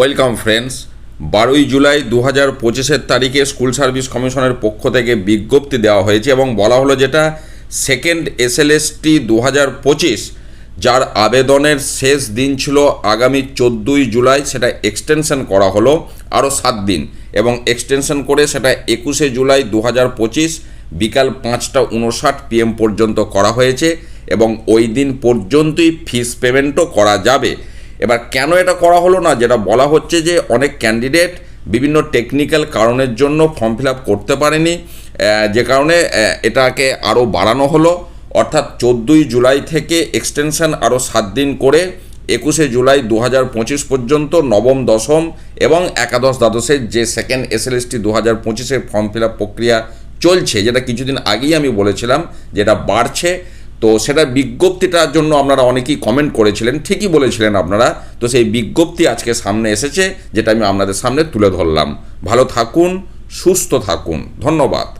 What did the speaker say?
Welcome friends, বারোই জুলাই দু হাজার পঁচিশের তারিখে স্কুল সার্ভিস কমিশনের পক্ষ থেকে বিজ্ঞপ্তি দেওয়া হয়েছে এবং বলা হলো যেটা সেকেন্ড এসএলএসটি দু হাজার পঁচিশ, যার আবেদনের শেষ দিন ছিল আগামী চোদ্দোই জুলাই, সেটা এক্সটেনশন করা হলো আরও সাত দিন এবং এক্সটেনশন করে সেটা একুশে জুলাই দু হাজার পঁচিশ বিকাল পাঁচটা উনষাট পিএম পর্যন্ত করা হয়েছে এবং ওই দিন পর্যন্তই ফিস পেমেন্টও করা যাবে। এবার কেন এটা করা হলো না? যেটা বলা হচ্ছে যে অনেক ক্যান্ডিডেট বিভিন্ন টেকনিক্যাল কারণের জন্য ফর্ম ফিল আপ করতে পারেনি। যে কারণে এটাকে আরও বাড়ানো হলো। অর্থাৎ চোদ্দোই জুলাই থেকে এক্সটেনশন আরও সাত দিন করে একুশে জুলাই দু পঁচিশ পর্যন্ত নবম, দশম এবং একাদশ, দ্বাদশের যে সেকেন্ড এসএলএসটি দু হাজার পঁচিশের ফর্ম ফিল আপ প্রক্রিয়া চলছে, যেটা কিছুদিন আগেই আমি বলেছিলাম, যেটা বাড়ছে। তো সেটা বিজ্ঞপ্তিটার জন্য আপনারা অনেকেই কমেন্ট করেছিলেন, ঠিকই বলেছিলেন আপনারা। তো সেই বিজ্ঞপ্তি আজকে সামনে এসেছে, যেটা আমি আপনাদের সামনে তুলে ধরলাম। ভালো থাকুন, সুস্থ থাকুন। ধন্যবাদ।